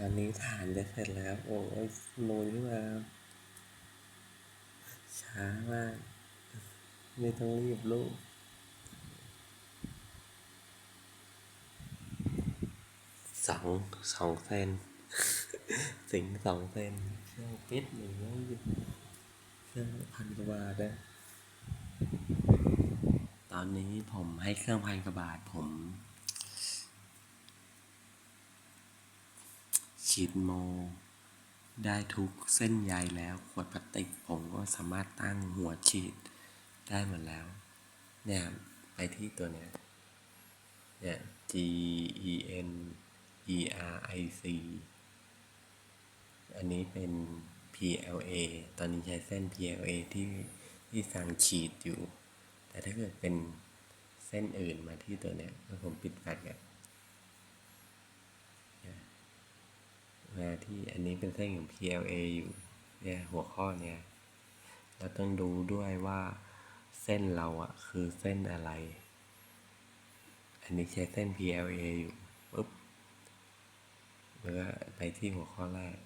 ตอนนี้ฐานจะเสร็จแล้ว โอ้ยนูนขึ้นมาช้ามาก ไม่ต้องรีบลูกสองสองเซนสิงสองเซนเครื่องปิดหนึ่งร้อยยี่สิบเครื่องพันกว่าบาทนะตอนนี้ผมให้เครื่องพันกว่าบาทผม ฉีดโม ได้ทุกเส้นใยแล้ว ขวดพลาสติกผมก็สามารถตั้งหัวฉีดได้หมดแล้ว เนี่ย ไปที่ตัวเนี้ย เนี่ย G E N E R I C อันนี้เป็น PLA ตอนนี้ใช้เส้น PLA ที่ที่สั่งฉีดอยู่ แต่ถ้าเกิดเป็นเส้นอื่นมาที่ตัวเนี้ยผมปิดแฟลชกันเนี่ย มาที่อันนี้เป็นเส้นของ PLA อยู่เนี่ยหัวข้อเนี่ยเราต้องดูด้วยว่าเส้นเราอะคือเส้นอะไร อันนี้ใช้เส้น PLA อยู่ปุ๊บแล้วก็ไปที่หัวข้อแรก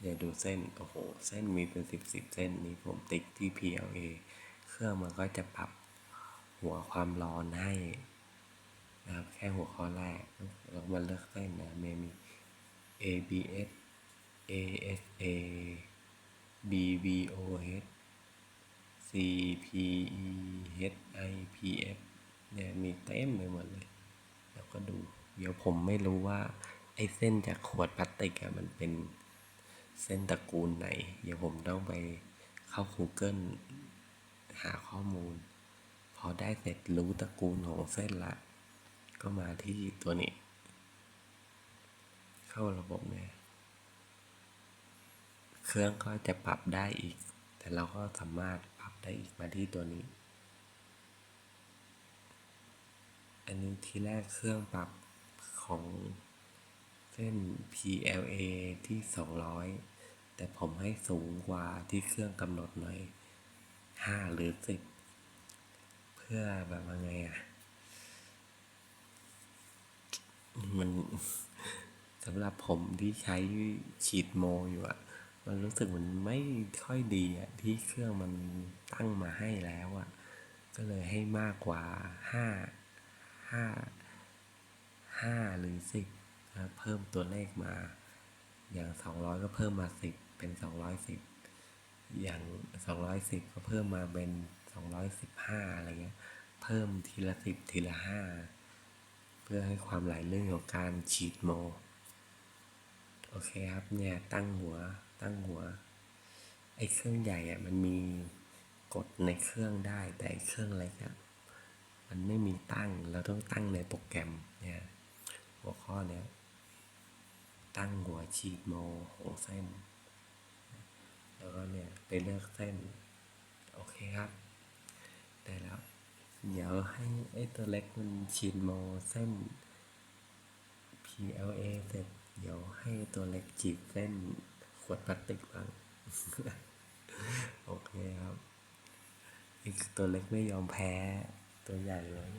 เดี๋ยวดูเส้น โอ้โห เส้นมีเป็นสิบสิบเส้นนี้ผมติ๊กที่ PLA เครื่องมันก็จะปรับหัวความร้อนให้ แค่หัวข้อแรกเรามาเลือกเส้นนะมันมี ABS ASA BVOH CPE HIPF เนี่ยมีเต็มไปหมดเลย แล้วก็ดู เดี๋ยวผมไม่รู้ว่า ไอ้เส้นจากขวดพลาสติกอะมันเป็นเส้นตระกูลไหน เดี๋ยวผมต้องไปเข้า Google หาข้อมูล พอได้เสร็จรู้ตระกูลของเส้นละ ก็มาที่ตัวนี้ เข้าระบบเนี่ยเครื่องก็จะปรับได้อีก แต่เราก็สามารถปรับได้อีกมาที่ตัวนี้ อันนี้ทีแรกเครื่องปรับของเส้น PLA ที่ 200 แต่ผมให้สูงกว่าที่เครื่องกำหนดหน่อย 5 หรือ 10 เพื่อแบบว่าไงอะ มันสำหรับผมที่ใช้ฉีดโมอยู่อะมันรู้สึกมันไม่ค่อยดีอะที่เครื่องมันตั้งมาให้แล้วอะก็เลยให้มากกว่าห้าห้าห้าหรือสิบนะเพิ่มตัวเลขมา อย่างสองร้อยก็เพิ่มมาสิบเป็นสองร้อยสิบอย่างสองร้อยสิบก็เพิ่มมาเป็นสองร้อยสิบห้าอะไรเงี้ย เพิ่มทีละสิบทีละห้า พื่อให้ความไหลลื่นของการฉีดโม โอเคครับเนี่ยตั้งหัวตั้งหัว ไอ้เครื่องใหญ่อะมันมีกดในเครื่องได้แต่เครื่องเล็กอะมันไม่มีตั้งเราต้องตั้งในโปรแกรมเนี่ยหัวข้อเนี้ยตั้งหัวฉีดโมของเส้น แล้วก็เนี่ยไปเลือกเส้น โอเคครับ ได้แล้ว เดี๋ยวให้ไอ้ตัวเล็กมันฉีดโมเส้น PLA เสร็จเดี๋ยวให้ตัวเล็กฉีดเส้นขวดพลาสติกบ้างโอเคครับอีกตัวเล็กไม่ยอมแพ้ตัวใหญ่เลย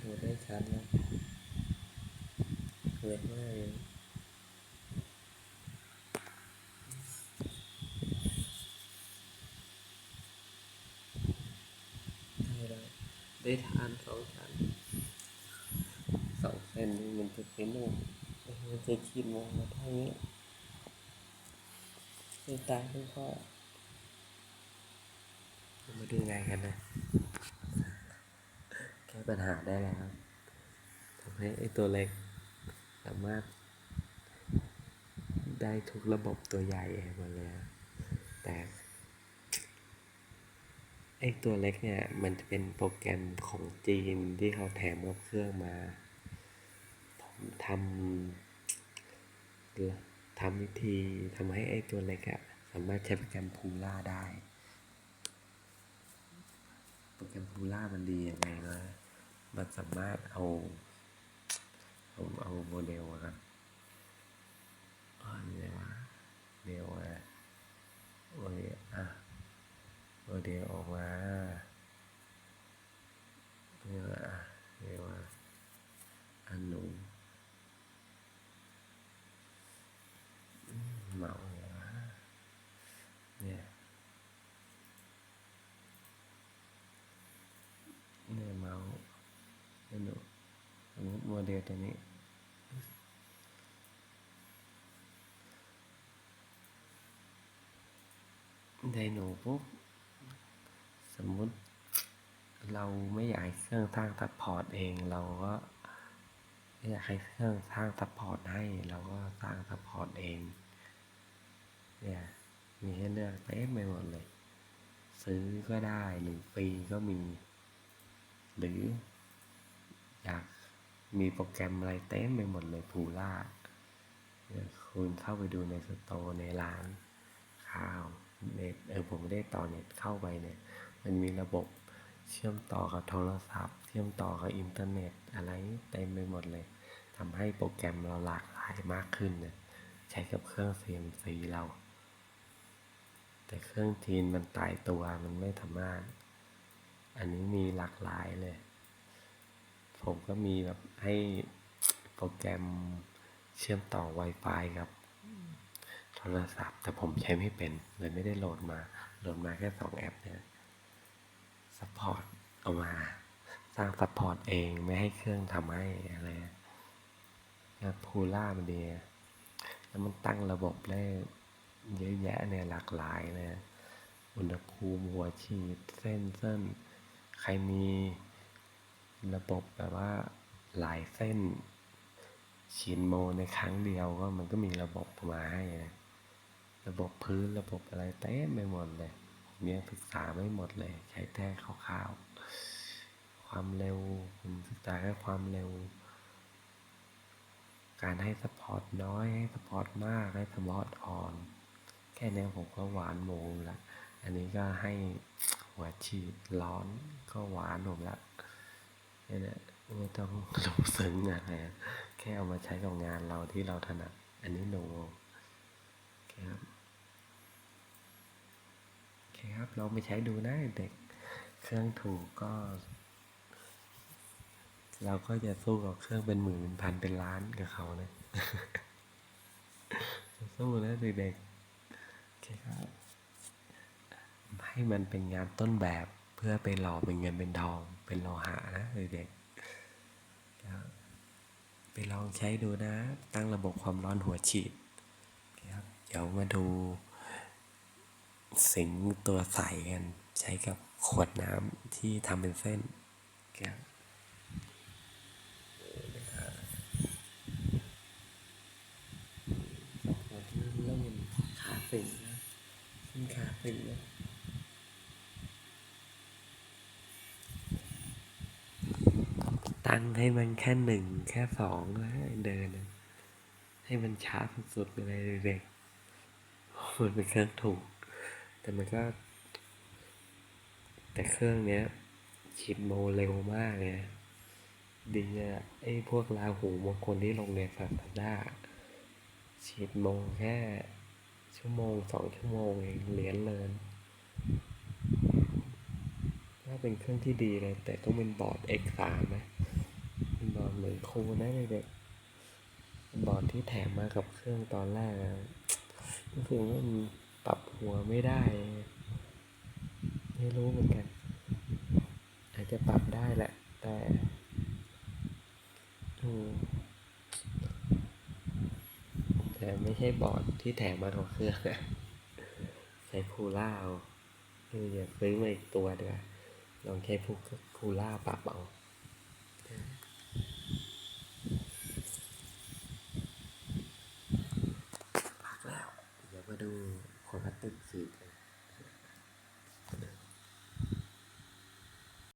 ดูได้ชัดนะเล็กมากเลยได้แล้วได้ทาน สองชั้นสองเส้นนี่มันจะเป็นนุ่มมันจะขีดมองมาท่านี้ในตาคุณพ่อเรามาดูงานกันนะแก้ปัญหาได้แล้วทำให้ไอ้ตัวเล็กสามารถได้ทุกระบบตัวใหญ่หมดเลยอะแต่ ไอ้ตัวเล็กเนี่ยมันจะเป็นโปรแกรมของจีนที่เขาแถมกับเครื่องมา ผมทำทำวิธีทำให้ไอ้ตัวเล็กอะสามารถใช้โปรแกรมพูล่าได้ โปรแกรมพูล่ามันดียังไงนะมันสามารถเอาเอาเอาโมเดลอะครับอ๋อนี่อะไรวะเดลอะโมเดลอะโมเดลออกมา ม เดลตัวนี้ ไดโนปุ๊บสมมุติเราไม่อยากให้เครื่องสร้างซัพพอร์ตเองเราก็ไม่อยากให้เครื่องสร้างซัพพอร์ตให้เราก็สร้างซัพพอร์ตเองเนี่ยมีให้เลือกเต็มไปหมดเลย ซื้อก็ได้หรือฟรีก็มี หรือ มีโปรแกรมอะไรเต็มไปหมดเลยพูล่าคุณเข้าไปดูในสโตร์ในร้านข้าวเน็ตเออผมไม่ได้ต่อเน็ตเข้าไปเนี่ย มันมีระบบเชื่อมต่อกับโทรศัพท์ เชื่อมต่อกับอินเทอร์เน็ตอะไรเต็มไปหมดเลยทำให้โปรแกรมเราหลากหลายมากขึ้นเนี่ยใช้กับเครื่อง CNC เรา แต่เครื่องจีนมันตายตัวมันไม่สามารถ อันนี้มีหลากหลายเลย ผมก็มีแบบให้โปรแกรมเชื่อมต่อ Wi-Fi กับโทรศัพท์ แต่ผมใช้ไม่เป็น เลยไม่ได้โหลดมา โหลดมาแค่สองแอปเนี่ยซัพพอร์ตเอามา สร้างซัพพอร์ตเองไม่ให้เครื่องทำให้อะไรพูล่ามันดีแล้วมันตั้งระบบได้เยอะแยะเนี่ยหลากหลายเลยอุณหภูมิหัวฉีดเส้นเส้น ใครมี ระบบแบบว่าหลายเส้นฉีดโมในครั้งเดียวก็มันก็มีระบบมาให้นะระบบพื้นระบบอะไรเต็มไปหมดเลยผมยังศึกษาไม่หมดเลย ใช้แค่คร่าวๆ ความเร็วผมศึกษาแค่ความเร็ว การให้สปอร์ตน้อยให้สปอร์ตมากให้สปอร์ตอ่อน แค่นี้ผมก็หวานหมูละอันนี้ก็ให้หัวฉีดร้อนก็หวานผมละ นี่ยนะไม่ต้องลงซึ้งอะไรแค่เอามาใช้กับงานเราที่เราถนัด อันนี้โนครับคครับลองไปใช้ดูนะเด็ก เครื่องถูกก็ เราก็จะสู้กับเครื่องเป็นหมื่นเป็นพันเป็นล้านกับเขานะสู้นะเด็กๆโอเคครับให้มันเป็นงานต้นแบบ เพื่อไปหล่อเป็นเงินเป็นทอง เป็นโลหะนะเด็กๆไปลองใช้ดูนะ ตั้งระบบความร้อนหัวฉีด เดี๋ยวมาดู สิงตัวใสกัน ใช้กับขวดน้ำที่ทำเป็นเส้นครับขวเริ่มเริ่มขาสิงนะขึ้นขาสิงนะ ตั้งให้มันแค่หนึ่งแค่สองแล้วเดิน ให้มันช้าสุดๆไปเลยเด็กๆมันเป็นเครื่องถูก แต่มันก็ แต่เครื่องเนี้ยฉีดโมเร็วมากเลยดีอะไอ้พวกลาหูมงคลที่ลงในศาสนาฉีดโมแค่ ชั่วโมงสองชั่วโมงเองเหรียญเลินถ้าเป็นเครื่องที่ดีเลย แต่ต้องเป็นบอร์ด X3 นะ บอร์ดเหมือนคูนะเด็กๆบอร์ดที่แถมมากับเครื่องตอนแรกอะรู้สึกว่ามันปรับหัวไม่ได้ ไม่รู้เหมือนกัน อาจจะปรับได้แหละ แต่แต่ไม่ใช่บอร์ดที่แถมมากับเครื่องอะใช้คูล่าเอาเอออย่าซื้อมาอีกตัวเดียวลองใช้พูคูล่าปรับเอา